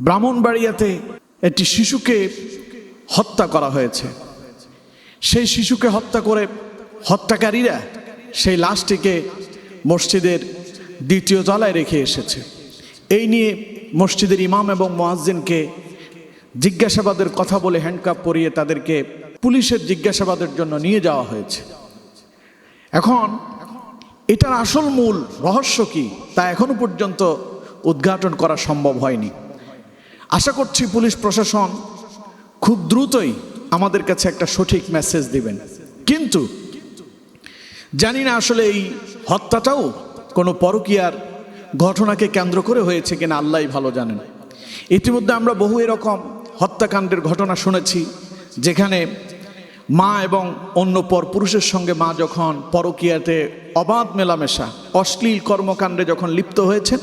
ব্রাহ্মণবাড়িয়াতে একটি শিশুকে হত্যা করা হয়েছে। সেই শিশুকে হত্যা করে হত্যাকারীরা সেই লাশটিকে মসজিদের দ্বিতীয় তলায় রেখে এসেছে। এই নিয়ে মসজিদের ইমাম এবং মোয়াজ্জিনকে জিজ্ঞাসাবাদের কথা বলে হ্যান্ডকাপ পরিয়ে তাদেরকে পুলিশের জিজ্ঞাসাবাদের জন্য নিয়ে যাওয়া হয়েছে। এখন এটার আসল মূল রহস্য কি তা এখনও পর্যন্ত উদ্ঘাটন করা সম্ভব হয়নি। আশা করছি পুলিশ প্রশাসন খুব দ্রুতই আমাদের কাছে একটা সঠিক মেসেজ দিবেন। কিন্তু জানি না আসলে এই হত্যাটাও কোনো পরকীয়ার ঘটনাকে কেন্দ্র করে হয়েছে কিনা আল্লাহই ভালো জানেন। ইতিমধ্যে আমরা বহু এরকম হত্যাকাণ্ডের ঘটনা শুনেছি, যেখানে মা এবং অন্য পর পুরুষের সঙ্গে মা যখন পরকীয়াতে অবাধ মেলামেশা, অশ্লীল কর্মকাণ্ডে যখন লিপ্ত হয়েছেন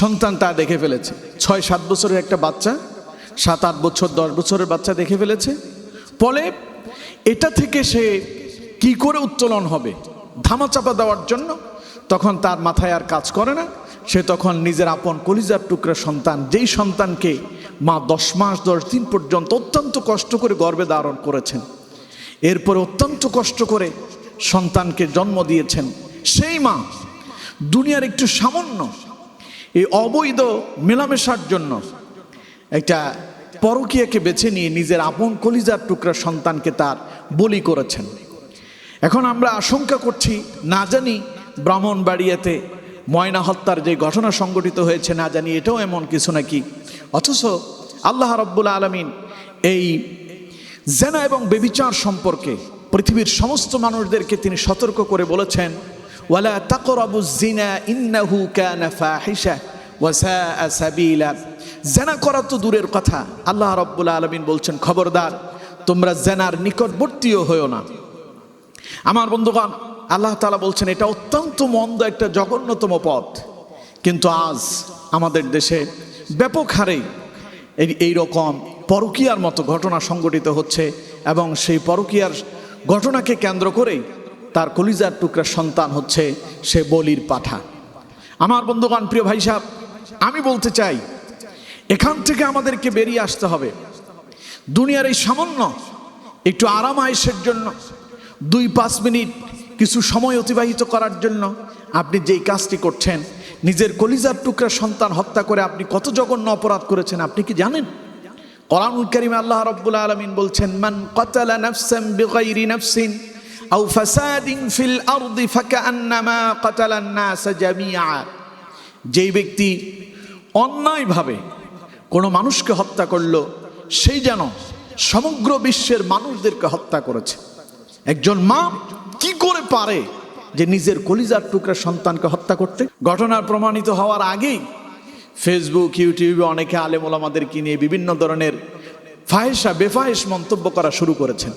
সন্তান তা দেখে ফেলেছে। ছয়, সাত বছরের একটা বাচ্চা, সাত, আট বছর, দশ বছরের বাচ্চা দেখে ফেলেছে। ফলে এটা থেকে সে কি করে উত্তোলন হবে? ধামাচাপা দেওয়ার জন্য তখন তার মাথায় আর কাজ করে না। সে তখন নিজের আপন কলিজার টুকরা সন্তান, যেই সন্তানকে মা দশ মাস, দশ দিন পর্যন্ত অত্যন্ত কষ্ট করে গর্বে ধারণ করেছেন। এরপরে অত্যন্ত কষ্ট করে সন্তানকে জন্ম দিয়েছেন। সেই মা দুনিয়ার একটু সামান্য এই অবৈধ মেলামেশার জন্য একটা পরকীয়াকে বেছে নিয়ে নিজের আপন কলিজার টুকরা সন্তানকে তার বলি করেছেন। এখন আমরা আশঙ্কা করছি, না জানি ব্রাহ্মণবাড়িয়াতে ময়না হত্যার যে ঘটনা সংঘটিত হয়েছে, না জানি এটাও এমন কিছু নাকি। অথচ আল্লাহ রব্বুল আলমিন এই জেনা এবং বেবিচার সম্পর্কে পৃথিবীর সমস্ত মানুষদেরকে তিনি সতর্ক করে বলেছেন ওয়ালা তাকরাবু জিনা ইন্নাহু কানা ফাহিশা ওয়া সাআ সাবিলা জেনা করা তো দূরের কথা। আল্লাহ রব্বুল আলামিন বলছেন, খবরদার, তোমরা জেনার নিকটবর্তীও হয়েও না। আমার বন্ধুগণ, আল্লাহ তাআলা বলছেন, এটা অত্যন্ত মন্দ একটা জঘন্যতম পথ। কিন্তু আজ আমাদের দেশে ব্যাপক হারে এই এইরকম পরকীয়ার মতো ঘটনা সংঘটিত হচ্ছে এবং সেই পরকীয়ার ঘটনাকে কেন্দ্র করেই তার কলিজার টুকরা সন্তান হচ্ছে সে বলির পাঠা। আমার বন্ধুগণ, প্রিয় ভাই সাহেব, আমি বলতে চাই, এখান থেকে আমাদেরকে বেরিয়ে আসতে হবে। দুনিয়ার এই সামান্য, একটু আরাম আয়েসের জন্য, দুই পাঁচ মিনিট কিছু সময় অতিবাহিত করার জন্য আপনি যেই কাজটি করছেন, নিজের কলিজার টুকরা সন্তান হত্যা করে আপনি কত জঘন্য অপরাধ করেছেন, আপনি কি জানেন? কোরআনুল কারীমে আল্লাহ রাব্বুল আলামিন বলছেন, মান কাতালা নাফসান বিগাইরি নাফসিন আও ফাসাদিন ফিল আরদি ফাকান্নামা কাতালান নাস যেই ব্যক্তি অন্যায়ভাবে কোনো মানুষকে হত্যা করল, সেই যেন সমগ্র বিশ্বের মানুষদেরকে হত্যা করেছে। একজন মা কি করে পারে যে নিজের কলিজার টুকরা সন্তানকে হত্যা করতে? ঘটনার প্রমাণিত হওয়ার আগেই ফেসবুক, ইউটিউবে অনেকে আলেম ওলামাদেরকে নিয়ে বিভিন্ন ধরনের ফাহেসা বেফাহেস মন্তব্য করা শুরু করেছেন।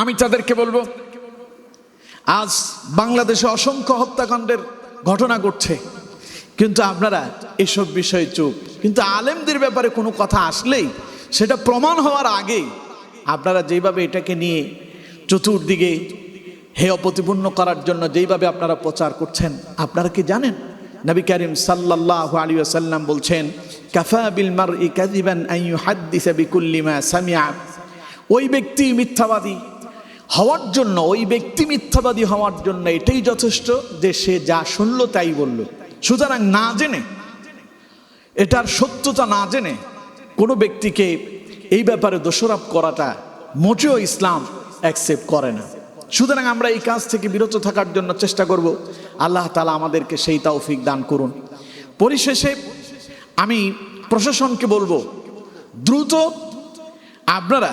আমি তাদেরকে বলব আজ বাংলাদেশে অসংখ্য হত্যাকাণ্ডের ঘটনা ঘটছে। কিন্তু আপনারা এসব বিষয়ে চুপ। কিন্তু আলেমদের ব্যাপারে কোনো কথা আসলেই সেটা প্রমাণ হওয়ার আগেই আপনারা যেভাবে এটাকে নিয়ে চতুর্দিকে হেয় প্রতিপূর্ণ করার জন্য যেইভাবে আপনারা প্রচার করছেন, আপনারা কি জানেন? নবী করিম সাল্লাল্লাহু আলাইহি ওয়াসাল্লাম বলছেন, কাফা বিল মারই কাযিবান আন ইউহাদ্দিসা বিকুল্লি মা সামিআ। ওই ব্যক্তি মিথ্যাবাদী। হওয়ার জন্য, ওই ব্যক্তি মিথ্যাবাদী হওয়ার জন্য এটাই যথেষ্ট যে সে যা শুনলো তাই বলল। সুতরাং না জেনে, এটার সত্যতা না জেনে কোনো ব্যক্তিকে এই ব্যাপারে দোষারোপ করাটা মোটেও ইসলাম অ্যাকসেপ্ট করে না। সুতরাং আমরা এই কাজ থেকে বিরত থাকার জন্য চেষ্টা করব। আল্লাহ তালা আমাদেরকে সেই তৌফিক দান করুন। পরিশেষে আমি প্রশাসনকে বলব, দ্রুত আপনারা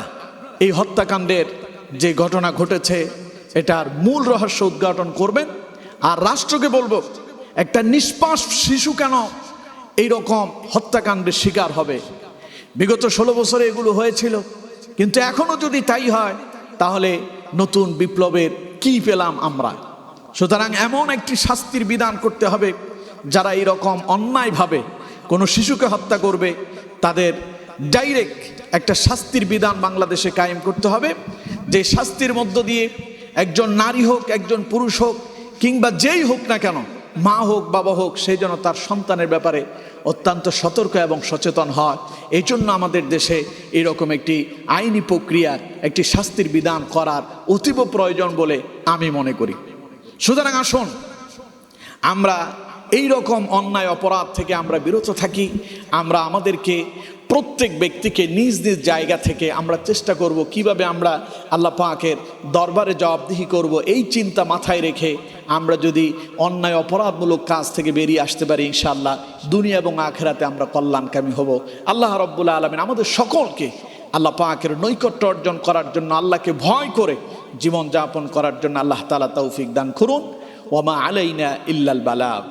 এই হত্যাকাণ্ডের যে ঘটনা ঘটেছে, এটার মূল রহস্য উদ্ঘাটন করবেন। আর রাষ্ট্রকে বলব, একটা নিষ্পাস শিশু কেন এইরকম হত্যাকাণ্ডের শিকার হবে? বিগত ষোলো বছরে এগুলো হয়েছিল, কিন্তু এখনও যদি তাই হয়, তাহলে নতুন বিপ্লবের কি পেলাম আমরা? সুতরাং এমন একটি শাস্তির বিধান করতে হবে, যারা এরকম অন্যায়ভাবে কোনো শিশুকে হত্যা করবে, তাদের ডাইরেক্ট একটা শাস্তির বিধান বাংলাদেশে কায়েম করতে হবে। যে শাস্তির মধ্য দিয়ে একজন নারী হোক, একজন পুরুষ হোক, কিংবা যেই হোক না কেন, মা হোক, বাবা হোক সেই যেন তার সন্তানের ব্যাপারে অত্যন্ত সতর্ক এবং সচেতন হয়। এই জন্য আমাদের দেশে এরকম একটি আইনি প্রক্রিয়ার, একটি শাস্তির বিধান করার অতীব প্রয়োজন বলে আমি মনে করি। সুতরাং আসুন, আমরা এই রকম অন্যায় অপরাধ থেকে আমরা বিরত থাকি, আমরা আমাদেরকে প্রত্যেক ব্যক্তিকে নিজ নিজ জায়গা থেকে আমরা চেষ্টা করব কীভাবে আমরা আল্লাহ পাকের দরবারে জবাবদিহি করব, এই চিন্তা মাথায় রেখে আমরা যদি অন্যায় অপরাধমূলক কাজ থেকে বেরিয়ে আসতে পারি ইনশাআল্লাহ, দুনিয়া এবং আখেরাতে আমরা কল্যাণকামী হব। আল্লাহ রব্বুল্লাহ আলমিন আমাদের সকলকে আল্লাহ পাকের নৈকট্য অর্জন করার জন্য, আল্লাহকে ভয় করে জীবনযাপন করার জন্য আল্লাহ তালা তৌফিক দান করুন। ওমা আলাইনা ইল্লাল বালাগ।